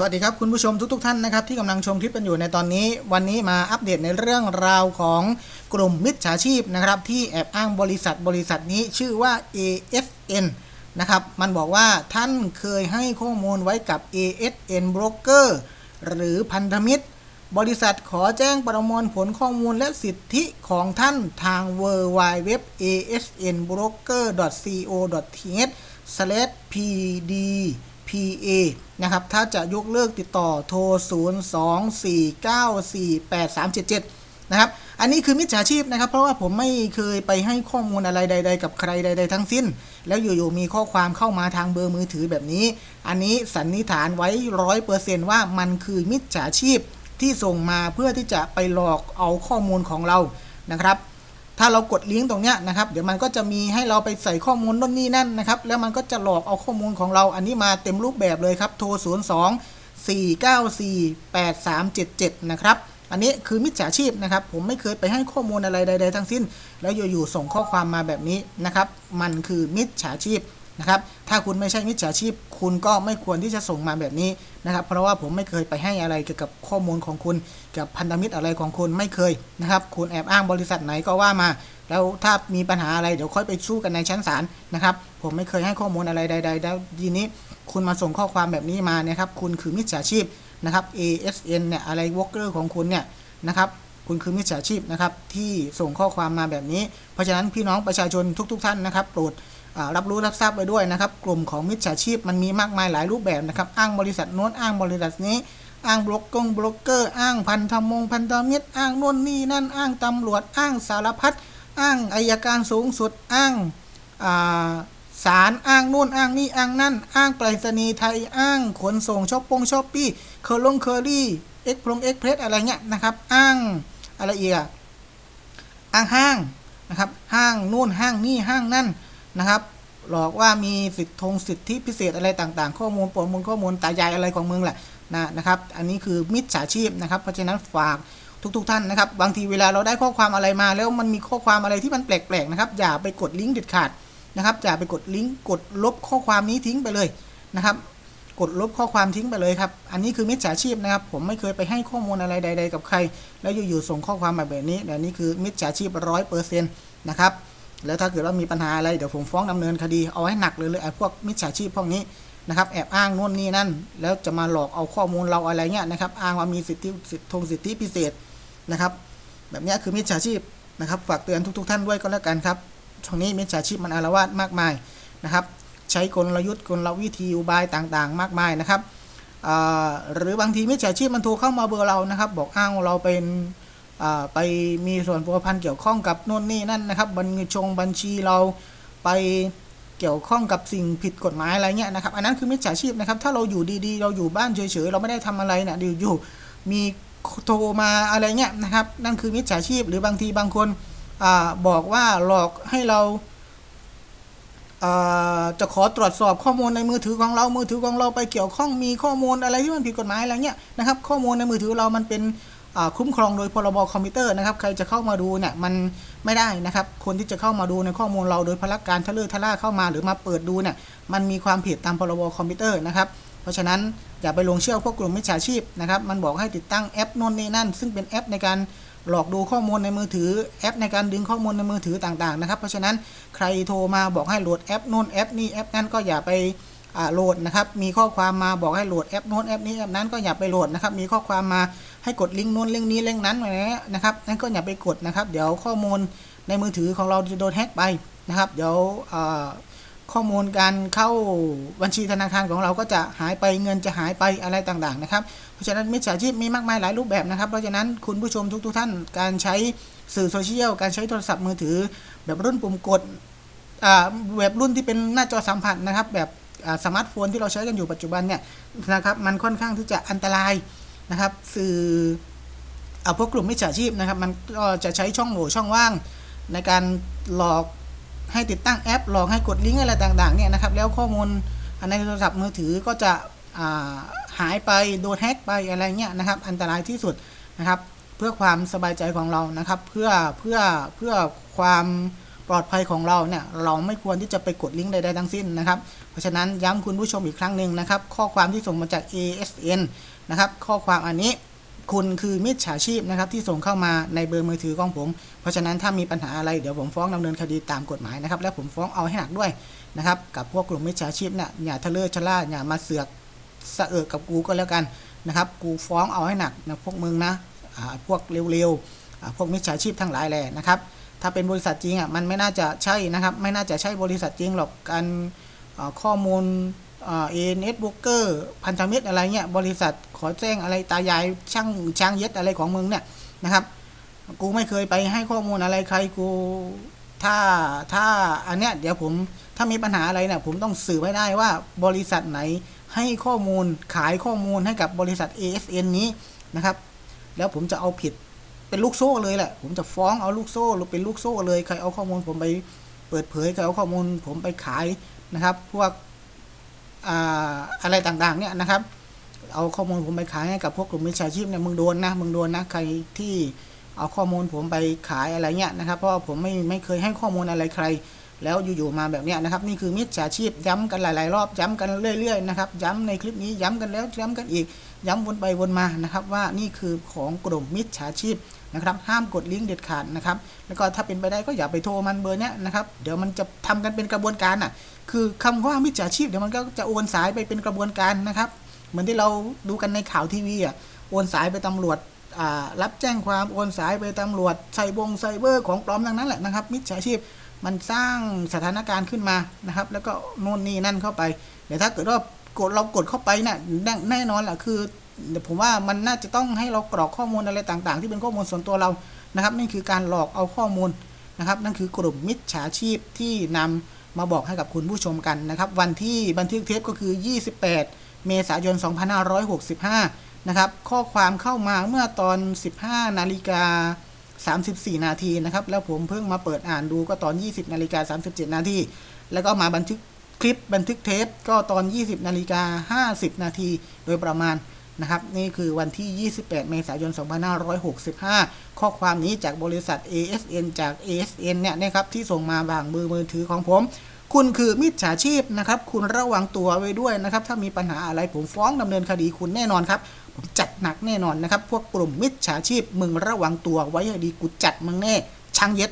สวัสดีครับคุณผู้ชมทุกๆทท่านนะครับที่กำลังชมคลิปกันอยู่ในตอนนี้ วันนี้มาอัปเดตในเรื่องราวของกลุ่มมิจฉาชีพนะครับที่แอบอ้างบริษัทบริษัทนี้ชื่อว่า ASN นะครับมันบอกว่าท่านเคยให้ข้อมูลไว้กับ ASN Broker หรือพันธมิตร บริษัทขอแจ้งประมวลผลข้อมูลและสิทธิของท่านทาง w w w asnbroker.co.th pd PA นะครับ ถ้าจะยกเลิกติดต่อโทร 024948377 นะครับ อันนี้คือมิจฉาชีพนะครับ เพราะว่าผมไม่เคยไปให้ข้อมูลอะไรใด ๆ กับใครใด ๆ ทั้งสิ้น แล้วอยู่ๆมีข้อความเข้ามาทางเบอร์มือถือแบบนี้ อันนี้สันนิษฐานไว้ร้อยเปอร์เซนต์ว่ามันคือมิจฉาชีพที่ส่งมาเพื่อที่จะไปหลอกเอาข้อมูลของเรานะครับ ถ้าเรากดลิงก์ตรงเนี้ยนะครับ เดี๋ยวมันก็จะมีให้เราไปใส่ข้อมูลนู่นนี่นั่นนะครับ แล้วมันก็จะหลอกเอาข้อมูลของเราอันนี้มาเต็มรูปแบบเลยครับ โทร 0 2 4 9 4 8 3 7 7 นะครับ อันนี้คือมิจฉาชีพนะครับ ผมไม่เคยไปให้ข้อมูลอะไรใด ๆ ทั้งสิ้น แล้วอยู่ๆส่งข้อความมาแบบนี้นะครับ มันคือมิจฉาชีพ นะครับถ้าคุณไม่ใช่มิจฉาชีพ คุณก็ไม่ควรที่จะส่งมาแบบนี้นะครับ เพราะว่าผมไม่เคยไปให้อะไรเกี่ยวกับข้อมูลของคุณกับพันธมิตรอะไรของคุณไม่เคยนะครับ คุณแอบอ้างบริษัทไหนก็ว่ามา แล้วถ้ามีปัญหาอะไรเดี๋ยวค่อยไปสู้กันในชั้นศาลนะครับ ผมไม่เคยให้ข้อมูลอะไรใดๆแล้วทีนี้คุณมาส่งข้อความแบบนี้มาเนี่ยครับ คุณคือมิจฉาชีพนะครับ ASN เนี่ยอะไรวอลเกอร์ของคุณเนี่ยนะครับคุณคือมิจฉาชีพนะครับที่ส่งข้อความมาแบบนี้ เพราะฉะนั้นพี่น้องประชาชนทุก ๆ ท่านนะครับ โปรด รับรู้รับทราบไปด้วยนะครับ กลุ่มของมิจฉาชีพมันมีมากมายหลายรูปแบบนะครับ อ้างบริษัทโน้นอ้างบริษัทนี้ อ้างบล็อกกงบล็อกเกอร์ อ้างพันธมงพันธมิตร อ้างน่นนี่นั่น อ้างตำรวจ อ้างสารพัด อ้างอายการสูงสุด อ้างศาลอ้างนู่นอ้างนี่อ้างนั่น อ้างไปรษณีย์ไทย อ้างขนส่งช้อปปงช้อปปี้เคอร์ลงเคอรี่เอ็กพลงเอ็กเพรสอะไรเงี้ยนะครับ อ้างอะไรอีกออ้างห้างนะครับ ห้างนู่นห้างนี่ห้างนั่นนะครับ หลอกว่ามีสิทธิทงสิทธิพิเศษอะไรต่างๆ ข้อมูลปนมูลข้อมูลตายายอะไรของมึงแหละนะนะครับอันนี้คือมิจฉาชีพนะครับ เพราะฉะนั้นฝากทุกๆทท่านนะครับ บางทีเวลาเราได้ข้อความอะไรมา แล้วมันมีข้อความอะไรที่มันแปลกๆนะครับ อย่าไปกดลิงก์เด็ดขาดนะครับ อย่าไปกดลิงก์กดลบข้อความนี้ทิ้งไปเลยนะครับ กดลบข้อความทิ้งไปเลยครับ อันนี้คือมิจฉาชีพนะครับ ผมไม่เคยไปให้ข้อมูลอะไรใด ๆ กับใคร แล้วอยู่ๆส่งข้อความมาแบบนี้แต่นี่คือมิจฉาชีพร้อยเปอร์เซ็นต์นะครับ แล้วถ้าเกิดว่ามีปัญหาอะไรเดี๋ยวผมฟ้องดำเนินคดีเอาให้หนักเลยเลยไอ้พวกมิจฉาชีพพวกนี้นะครับแอบอ้างนู่นนี่นั่น แล้วจะมาหลอกเอาข้อมูลเราอะไรเงี้ยนะครับอ้างว่ามีสิทธิสิทธงสิทธิพิเศษนะครับ แบบนี้คือมิจฉาชีพนะครับฝากเตือนทุก ๆ ท่านด้วยก็แล้วกันครับช่วงนี้มิจฉาชีพมันอารวาสมากมายนะครับ ใช้กลยุทธ์กลวิธีอุบายต่างๆ มากมายนะครับหรือบางทีมิจฉาชีพมันโทรเข้ามาเบอร์เรานะครับ บอกอ้างเราเป็น ไปมีส่วนผัวพันเกี่ยวข้องกับโน่นนี่นั่นนะครับบัญชงบัญชีเราไปเกี่ยวข้องกับสิ่งผิดกฎหมายอะไรเงี้ยนะครับอันนั้นคือมิจฉาชีพนะครับถ้าเราอยู่ดีๆ เราอยู่บ้านเฉยๆเราไม่ได้ทำอะไรนะอยู่ๆมีโทรมาอะไรเงี้ยนะครับนั่นคือมิจฉาชีพหรือบางทีบางคนอบอกว่าหลอกให้เราจะขอตรวจสอบข้อมูลในมือถือของเรา มือถือของเราไปเกี่ยวข้องมีข้อมูลอะไรที่มันผิดกฎหมายอะไรเงี้ยนะครับข้อมูลในมือถือเรามันเป็น คุ้มครองโดยพรบคอมพิวเตอร์นะครับ ใครจะเข้ามาดูเนี่ยมันไม่ได้นะครับ คนที่จะเข้ามาดูในข้อมูลเราโดยพลักการทะเลทะล่าเข้ามาหรือมาเปิดดูเนี่ยมันมีความผิดตามพรบคอมพิวเตอร์นะครับ เพราะฉะนั้นอย่าไปลงเชื่อพวกกลุ่มมิจฉาชีพนะครับ มันบอกให้ติดตั้งแอปโน่นนี่นั่น ซึ่งเป็นแอปในการหลอกดูข้อมูลในมือถือแอปในการดึงข้อมูลในมือถือต่างๆนะครับ เพราะฉะนั้นใครโทรมาบอกให้โหลดแอปโน่นแอปนี้แอปนั้นก็อย่าไป โหลดนะครับ มีข้อความมาบอกให้โหลดแอปโน้นแอปนี้แอปนั้นก็อย่าไปโหลดนะครับ มีข้อความมาให้กดลิงก์โน้นลิงก์นี้ลิงก์นั้นอะไรนะครับ นั่นก็อย่าไปกดนะครับ เดี๋ยวข้อมูลในมือถือของเราจะโดนแฮ็กไปนะครับ เดี๋ยวข้อมูลการเข้าบัญชีธนาคารของเราก็จะหายไปเงินจะหายไปอะไรต่างๆนะครับ เพราะฉะนั้นมิจฉาชีพมีมากมายหลายรูปแบบนะครับ เพราะฉะนั้นคุณผู้ชมทุกๆท่านการใช้สื่อโซเชียลการใช้โทรศัพท์มือถือ แบบรุ่นปุ่มกดแบบรุ่นที่เป็นหน้าจอสัมผัสนะครับ แบบ สมาร์ทโฟนที่เราใช้กันอยู่ปัจจุบันเนี่ยนะครับมันค่อนข้างที่จะอันตรายนะครับสื่อเอาพวกกลุ่มมิจฉาชีพนะครับมันก็จะใช้ช่องโหว่ช่องว่าง ในการหลอกให้ติดตั้งแอป หลอกให้กดลิงก์อะไรต่างๆเนี่ยนะครับแล้วข้อมูลในโทรศัพท์มือถือก็จะหายไปโดนแฮ็กไปอะไรเงี้ยนะครับอันตรายที่สุดนะครับเพื่อความสบายใจของเรานะครับเพื่อเพื่อเพื่อความปลอดภัยของเราเนี่ยเราไม่ควรที่จะไปกดลิงก์ใดๆทั้งสิ้นนะครับ ราะฉะนั้นย้ำคุณผู้ชมอีกครั้งหนึ่งนะครับ ข้อความที่ส่งมาจาก ASN นะครับข้อความอันนี้คุณคือมิจฉาชีพนะครับที่ส่งเข้ามาในเบอร์มือถือของผม เพราะฉะนั้นถ้ามีปัญหาอะไรเดี๋ยวผมฟ้องดำเนินคดีตามกฎหมายนะครับ และผมฟ้องเอาให้หนักด้วยนะครับกับพวกกลุ่มมิจฉาชีพเนี่ยอย่าทะเลอะชะล่าอย่ามาเสือกสะเอิกกับกูก็แล้วกันนะครับกูฟ้องเอาให้หนักนะพวกมึงนะอ่าพวกเร็วๆพวกมิจฉาชีพทั้งหลายแหละนะครับถ้าเป็นบริษัทจริงอะมันไม่น่าจะใช่นะครับไม่น่าจะใช่บริษัทจริงหรอกการ ข้อมูลเอ็นเอสบุ๊กเกอร์พันธมิตรอะไรเงี้ยบริษัทขอแจ้งอะไรตายายช่างช่างเย็ดอะไรของมึงเนี่ยนะครับ กูไม่เคยไปให้ข้อมูลอะไรใครกูถ้าถ้าอันเนี้ยเดี๋ยวผมถ้ามีปัญหาอะไรเนี่ยผมต้องสืบให้ได้ว่าบริษัทไหนให้ข้อมูลขายข้อมูลให้กับบริษัท ASN นี้นะครับ แล้วผมจะเอาผิดเป็นลูกโซ่เลยแหละ ผมจะฟ้องเอาลูกโซ่หรือเป็นลูกโซ่เลยใครเอาข้อมูลผมไปเปิดเผยใครเอาข้อมูลผมไปขาย นะครับ พวกอ่าอะไรต่างๆเนี่ยนะครับ เอาข้อมูลผมไปขายให้กับพวกกลุ่มมิจฉาชีพเนี่ยมึงโดนนะมึงโดนนะใครที่เอาข้อมูลผมไปขายอะไรเงี้ยนะครับ เพราะผมไม่ไม่เคยให้ข้อมูลอะไรใคร แล้วอยู่ๆมาแบบเนี้ยนะครับ นี่คือมิจฉาชีพย้ำกันหลาย ๆ รอบย้ำกันเรื่อย ๆ นะครับ ย้ำในคลิปนี้ย้ำกันแล้วย้ำกันอีก ย้ำวนไปวนมานะครับ ว่านี่คือของกลุ่มมิจฉาชีพ นะครับห้ามกดลิงก์เด็ดขาดนะครับแล้วก็ถ้าเป็นไปได้ก็อย่าไปโทรมันเบอร์เนี้ยนะครับเดี๋ยวมันจะทำกันเป็นกระบวนการอะคือคำว่ามิจฉาชีพเดี๋ยวมันก็จะโอนสายไปเป็นกระบวนการนะครับเหมือนที่เราดูกันในข่าวทีวีอะโอนสายไปตำรวจรับแจ้งความโอนสายไปตำรวจไซบงไซเบอร์ของปลอมทั้งนั้นแหละนะครับ มิจฉาชีพมันสร้างสถานการณ์ขึ้นมานะครับ แล้วก็โน่นนี่นั่นเข้าไปเดี๋ยวถ้าเกิดว่ากดเรากดเข้าไปเนี่ยแน่แน่นอนแหละคือ เดี๋ยวผมว่ามันน่าจะต้องให้เรากรอกข้อมูลอะไรต่างๆ ที่เป็นข้อมูลส่วนตัวเรานะครับนี่คือการหลอกเอาข้อมูลนะครับ นั่นคือกลุ่มมิจฉาชีพที่นำมาบอกให้กับคุณผู้ชมกันนะครับ วันที่บันทึกเทปก็คือ 28 เมษายน 2565 นะครับ ข้อความเข้ามาเมื่อตอน 15 นาฬิกา 34 นาทีนะครับ แล้วผมเพิ่งมาเปิดอ่านดูก็ตอน 20 นาฬิกา 37 นาที แล้วก็มาบันทึกคลิปบันทึกเทปก็ตอน 20 นาฬิกา 50 นาทีโดยประมาณ นะครับนี่คือวันที่ 28 เมษายน 2565 ข้อความนี้จากบริษัท ASN จาก ASN เนี่ยนะครับที่ส่งมาบางมือมือถือของผม คุณคือมิจฉาชีพนะครับ คุณระวังตัวไว้ด้วยนะครับ ถ้ามีปัญหาอะไรผมฟ้องดำเนินคดีคุณแน่นอนครับผมจัดหนักแน่นอนนะครับ พวกกลุ่มมิจฉาชีพมึงระวังตัวไว้ให้ดีกูจัดมึงแน่ช่างเย็ด